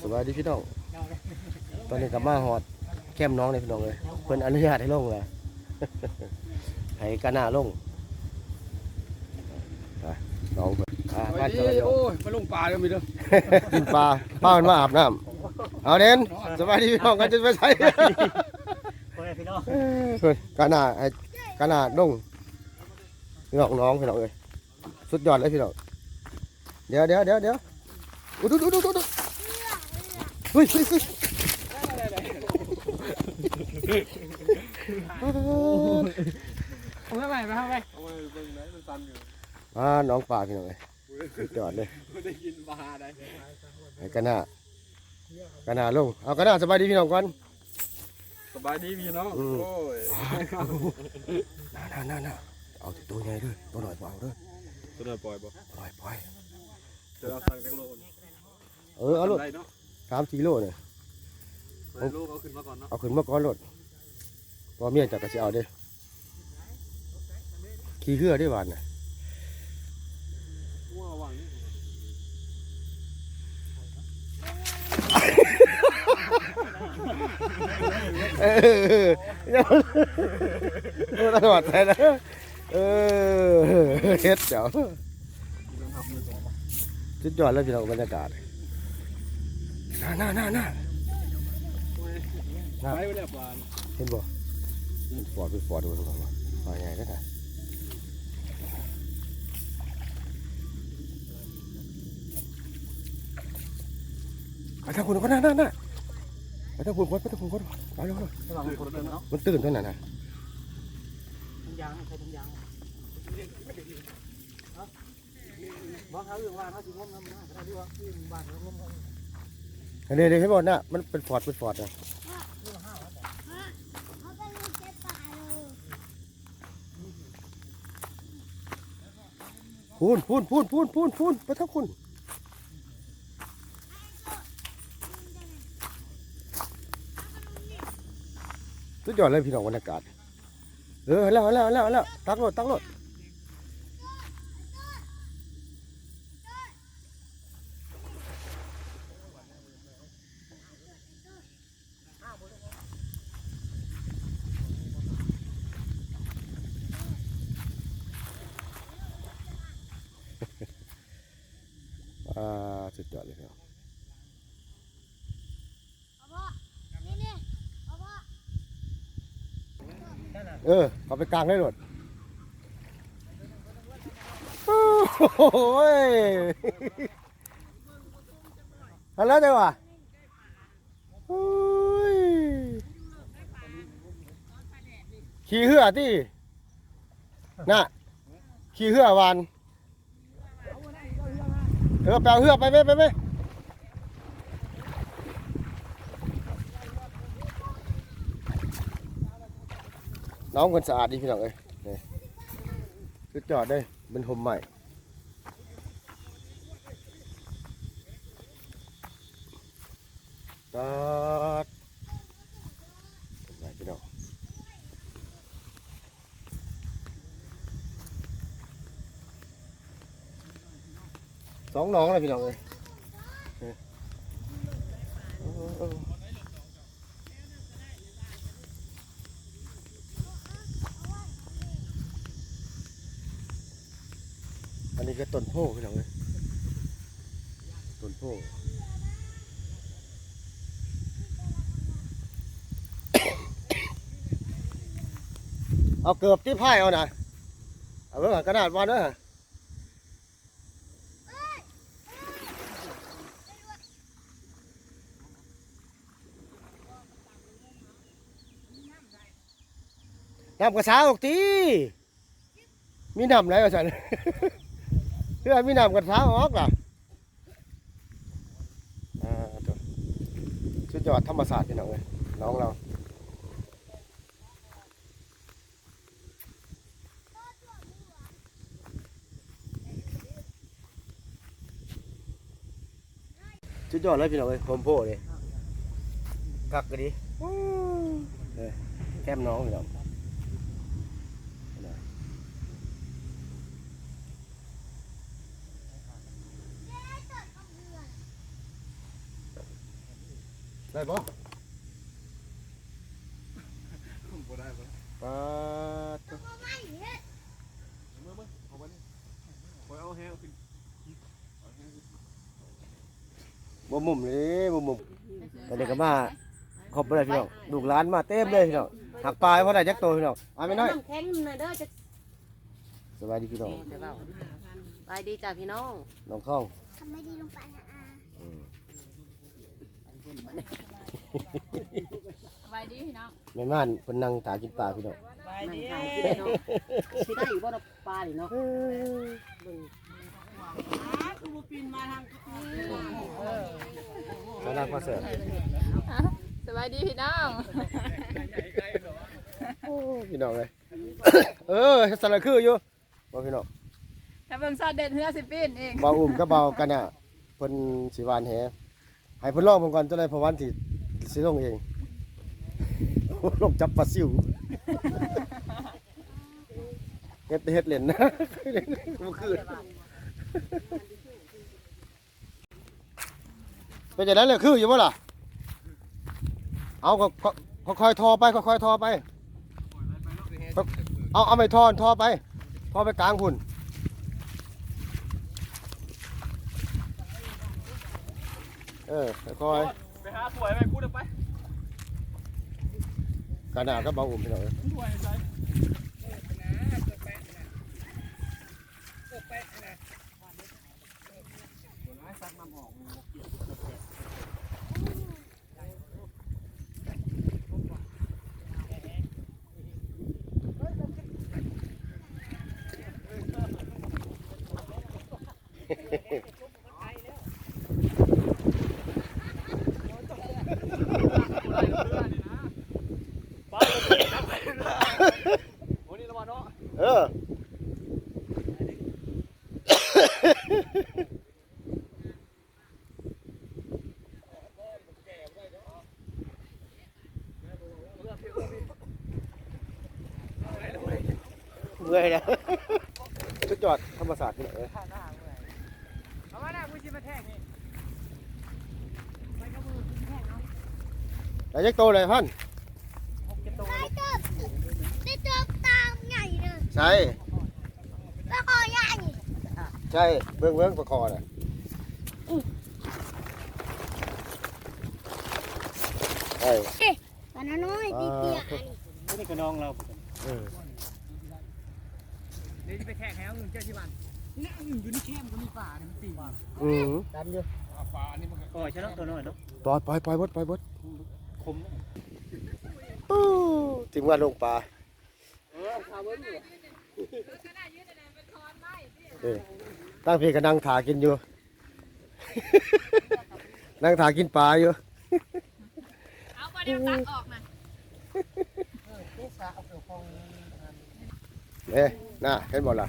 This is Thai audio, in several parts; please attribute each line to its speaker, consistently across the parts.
Speaker 1: สวัสดีพี่น้อง ตอนนี้กลับมาหอดแคมป์น้องเลยพี่น้องเลยเพิ่นอนุญาตให้ลงเลยให้กะหน้าลงไปน้องเพิ่นอ่า
Speaker 2: ไป
Speaker 1: บ้าน
Speaker 2: ดิ
Speaker 1: เจ้าโย
Speaker 2: โอ้ยมาลงป่ากันมีเด้อ
Speaker 1: กินปลาป้ามันมาอาบน้ำเอาเด่นสวัสดีพี่น้องกันจะไปใส่
Speaker 3: คนไหนพี่น้อง
Speaker 1: เพิ่นกะหน้าให้กะหน้าลงพี่น้องน้องพี่น้องเลยสุดยอดเลยพี่น้องเดี๋ยวเดี๋ยวเดี๋ยวเดี๋ยวอุ๊ยดูดูดูดูดู เฮ้ยเฮ้ยเฮ้ย
Speaker 2: เอาไปไปเอาไป
Speaker 1: อ่าน้องปลาพี่น้องเลยสุดยอดเลย
Speaker 2: ได้กินปลาได้
Speaker 1: ให้กันหน้ากันหน้าลงเอากันหน้าสบายดีพี่น้องก่อน
Speaker 2: สบายดีพี่น้อง โอ้ย
Speaker 1: น่าน่าน่าเอาแต่ตัวใหญ่ด้วยตัวหน่อยเปล่าด้วย
Speaker 2: ตัวเดินปล่อยบ่
Speaker 1: ปล่อยปล่อย
Speaker 2: เจะเอาสั่งจักโล
Speaker 1: เออเอารถ
Speaker 2: ได้เนาะ
Speaker 1: สามสี่โลเนี่ย
Speaker 2: ได้ลูกเอาขึ้นมาก่อนเนาะ
Speaker 1: เอาขึ้นมาก่อนรถพอเมียจับกระเสีเอาเด้อขี่เรือได้หวานน่ะ
Speaker 2: ว้าววางนี่
Speaker 1: เออเดี๋ยวเออตลอดใจนะเออเฮ็ดเจ้าสุดยอดเลยพี่น้องบรรยากาศ น่าน่าน่าน่า
Speaker 2: ไปไปแล้วปลา
Speaker 1: เห็นบ่เป็นฟอร์ดเป็นฟอร์ดดูดูมาว่าไงก็ได้ไปทางคุณก็น่าน่าน่าไปทางคุณก่อนไปทางคุณก่อนไปเร็วเร็ว
Speaker 3: ระหว่างคนเดินเนาะ
Speaker 1: มันตื่นเท่านั้นนะ
Speaker 3: ทุงยางใช้ทุงยางบอกเขาเรื่องว่าเขาสิงมน้ำหน้าเขาที่ว่าที่บ้านเขางม
Speaker 1: อันนี้เดี๋ยวให้บอกนะมันเป็นฟอดเป็นฟอดนะพูนพูนพูนพูนพูนพูนไปทางคุณสุดยอดเลยพี่น้องบรรยากาศ เออแล้วแล้วแล้วแล้วตักรถตักรถ อ่าสุดยอดเลยครับ
Speaker 4: เอาพ่อนี่นี่เอาพ่อ
Speaker 1: เออเอาไปกลางได้หมดโอ้โหยอันแล้วจังวะโอ้ยขี่เหือที่น่ะขี่เหือวาน เออแปลเหือไปไปไปไปน้องคนสะอาดดีพี่น้องเอ้ยนี่สุดยอดเลยเป็นหมใหม่ตาไปพี่น้องสอง น้องเลยพี่น้องเอ้ยอันนี้ก็ต้นโพพี่น้องเลยต้นโพเอาเกือบที่ไพ่เอาหนะเอาเบิ่องกระดาษวันเด้อ น้ำกระสาออกตีมีน้ำไหนวะสันเพื่อมีน้ำกระสาออกล่ะอ่าตัวสุดยอดธรรมศาสตร์พี่น้องเลยน้องเราสุดยอดเลยพี่น้องเลยโฮมโพเลยกักกันดิเออแก้มน้องพี่น้อง ได้บ่
Speaker 2: บ่ได้บ่
Speaker 1: ปาด
Speaker 4: ไม่เห็น
Speaker 2: มือมือเอาไปนี่ปล่อยเอาแห้งขึ้น
Speaker 1: บ่มุมเลยบ่มุมแต่เด็กก็มาขอบบ่ได้พี่น้องลูกหลานมาเต็มเลยพี่น้องหักปลายเพราะได้จักโตพี่น้องเอาไม่น้อย
Speaker 5: น้ำแข็งหน่อยเด้อจะ
Speaker 1: สบายดีพี่น้อง
Speaker 5: จะเบาไปดีจ้าพี่น้อง
Speaker 1: น้องข้อง
Speaker 4: ทำไม่ดีลงไปนะอา
Speaker 6: สบายดีพี่น้อง
Speaker 1: แม่ม่านเพิ่นนั่งตากินปลาพี่น้อง
Speaker 5: นั่งทานกินเนาะสิได้อยู่บ่ดอกปลานี่เนาะ
Speaker 1: มานั่งก็เสิร์ฟ
Speaker 6: สบายดีพี่น้อง
Speaker 1: โอ้พี่น้องเลยเออสระคืออยู่บ่พี่น้อง
Speaker 6: ถ้าเบิ่งซอดเด็ดเฮือสิปีนเอง
Speaker 1: เบาอุ่มก็เบากันน่ะเพิ่นสิหวานแห ให้เพิ่นลองเบิ่งก่อนจะได้พราะวันที่สิลงเองลงจับปลาซิวเฮ็ดเฮ็ดเล่นนะเล่นบ่คืนเป็นจังได๋เลยคืออยู่บ่ล่ะเอาก็ก็ค่อยๆทอไปค่อยๆทอไปเอาเอาไม่ทอนทอไปทอไปกลางพุ่น เออค่อย
Speaker 2: ไปหาสวยไปพูดไป
Speaker 1: ๆกระดาษก็เบาอุ่มพี่น้องเอ้ย
Speaker 2: สวยใส่ โอ้นี่ละวันเนาะ
Speaker 1: เออ เมื่อยนะสุดยอดธ รรมศาสตร์พี่น้องเอ้ย
Speaker 3: เอามาหน้ากูชิมาแทงนี่
Speaker 1: แต่ยักโตเลยพัน
Speaker 4: ได้เจอได้เจอตามใหญ่เลย
Speaker 1: ใช่
Speaker 4: แล้วก็ใหญ่
Speaker 1: ใช่เบื้องเบื้องประคอน่ะใช่
Speaker 4: ตอนนั้นน้อยตีเตียอัน
Speaker 3: นี่ก็น้องเรา
Speaker 1: เออ
Speaker 3: เดี๋ยวจะไปแทงแหวเงินเจ้าที่บ้านนี่อยู่ในแคมป์ก็มีป่าเนี่ยมันสี่บาท
Speaker 1: อืม
Speaker 3: ดันอยู่ป่านี่มันก็ใช่เนาะตัวน้อยเนาะ
Speaker 1: ปล่อยปล่อยปล่อยบดปล่อยบด
Speaker 3: คม
Speaker 1: อู้ถึงว่าลงปลา
Speaker 3: เออพาเบิ้ลอยู่
Speaker 1: เออตั้งพี่ก็นั่งถากินอยู่ นั่งถากินปลาอยู่
Speaker 6: เอาไปเดี๋ยวตักออกนะ
Speaker 3: นี่สา เอาเกี่ยวของ
Speaker 1: เอ้น่ะเห็นบ่ล่ะ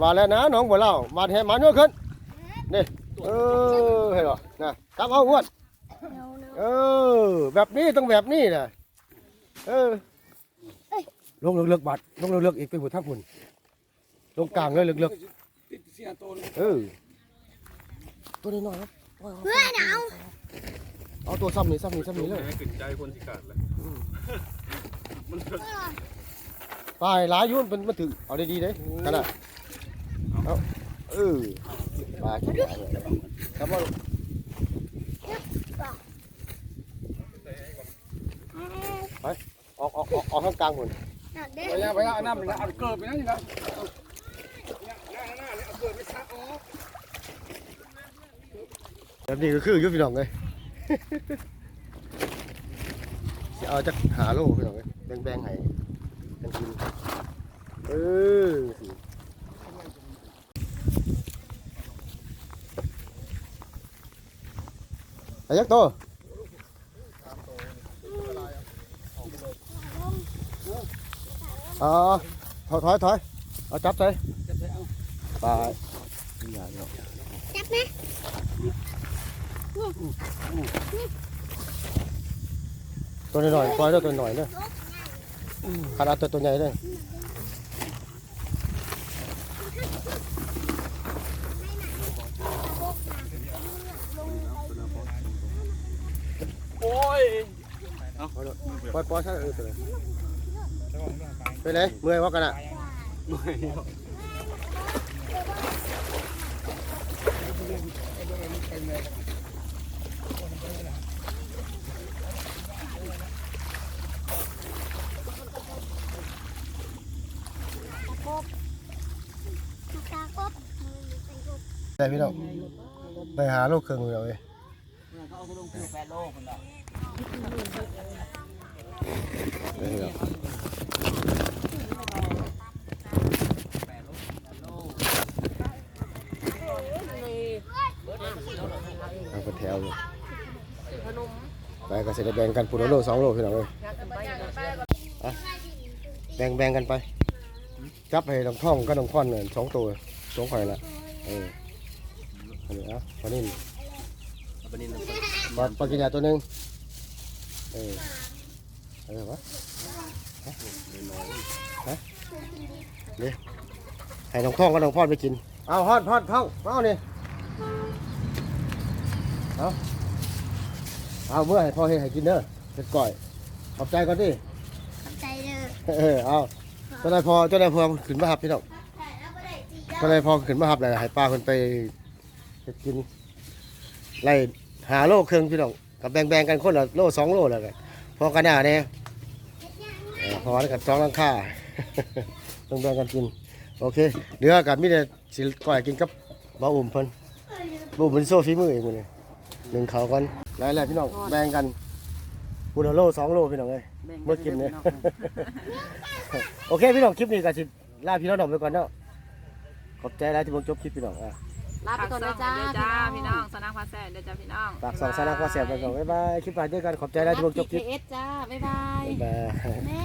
Speaker 1: ว่าแล้วนะน้องบ่เล่ามาแห่มาเนื้อขึ้นนี่เออเห็นบ่น่ะกลับเอาอ้วน
Speaker 4: เนาเนา
Speaker 1: เออ แบบนี้ต้องแบบนี้น่ะเออลงเลือกๆบัดลงเลือกๆอีกไปบุทักพุ่นลงกลางเลยเลือก
Speaker 3: ติดเสียตัวเลย
Speaker 1: ๆเออตัวน้อยๆครับ
Speaker 4: เพื่อนเอา
Speaker 1: เอาตัวซ้ำนี่ซ้ำนี่ซ้ำนี่เลย
Speaker 2: ให้ขึ้นใจคนสิขาดเลย มัน
Speaker 1: ตายหลายอยุ่นเป็นมันถึงเอาดีๆเด้กันน่ะเอาเออปลากินปลาเลยครับว่าออกออกออกออกข้างกลางพุ่น
Speaker 4: หนักเด้
Speaker 3: ไปแล้วไปแล้วน้ำไปแล้วเอาเกิดไปนั่นนี่นะเอาเกิดไปชักอ๋อ
Speaker 1: แบบนี้ก็คืออยุพี่น้องเลยสิเอาจากหาโลพี่น้องเลยแบ่งๆให้กันกิน เออสิอายักโตอ๋อถอยถอยถอยเอาจับใส่ไปอย่าเนาะ
Speaker 4: จับไหม
Speaker 1: ตัวน้อยๆปล่อยเด้อตัวน้อยเด้อขนาดตัวตัวใหญ่เลย
Speaker 2: โอ้ย
Speaker 1: เอาเนอะ ปล่อยปล่อยซะเออตัวไหนไปไหนเมื่อยว่ากันอะ
Speaker 4: เป็นกบ
Speaker 1: แต่พี่น้องไปหาลูกเครื่องเอาเลย
Speaker 5: เขาเอาลงคือแปดโลคนละ
Speaker 1: เอาไปแถวเลยไปก็เสร็จแล้วแบ่งกันปุนโลสองโลพี่น้องเลยแบ่งแบ่งกันไป จับให้ลำท่องก็ลำค่อนเนี่ยสองตัวสองข่อยละเอออันนี้อะปลานิ่ม
Speaker 2: ปนิน
Speaker 1: ปลาปลากินยาตัวหนึ่งเออ ออวะฮะฮะเดี๋ยวให้น้องท่องก็น้องพ่อนไปกิน เอาฮอดฮอดท่องเอาเนี่ยเอาเอาเมื่อให้พ่อให้ให้กินเด้อเป็นก่อย ขอบใจก่อนดิ
Speaker 4: ขอบใจเลย
Speaker 1: เออเอาเจ้านายพอเจ้านายพอขึ้นมาหับพี่น้อง
Speaker 4: ถ่ายแล้วก็ได้ตี
Speaker 1: เจ้านายพอขึ้นมาหับเลยให้ป้าคนไปไปกินไล่หาโลเครื่องพี่น้องกับแบ่งๆกันคนละโลสองโลแล้วกัน พอกันหน้าเนี่ยเออพอกันสองหลังค่าต้องแบ่งกันกิน โอเคเหลือกับมิแต่สิก่อยกินกับบ่าวอุ่มเพิ่นบ่าวอุ่มเป็นโซ่ฝีมือเองมื้อนี้หนึ่งเขาวกันหลายๆพี่น้องแบ่งกันบุญละโลสองโลพี่น้องเอ้ยเมื่อกินเนี่ยโอเคพี่น้องคลิปนี้ก็สิลาพี่น้องไปก่อนเนาะขอบใจหลายที่ผมจบคลิปพี่น้องอะ
Speaker 5: ลาไปก่อนนะจ้า
Speaker 6: เด้อจ้าพี่น้องสนามพาแซ่เด้อจ้าพี่น้อง
Speaker 1: ฝากสองสาระก็แสบไปก่อนบ๊ายบายคลิปไปด้วยกันขอบใจหลายที่ผมจบคลิป
Speaker 5: เอสจ้าบ๊ายบาย
Speaker 1: บ๊ายบาย
Speaker 4: แม่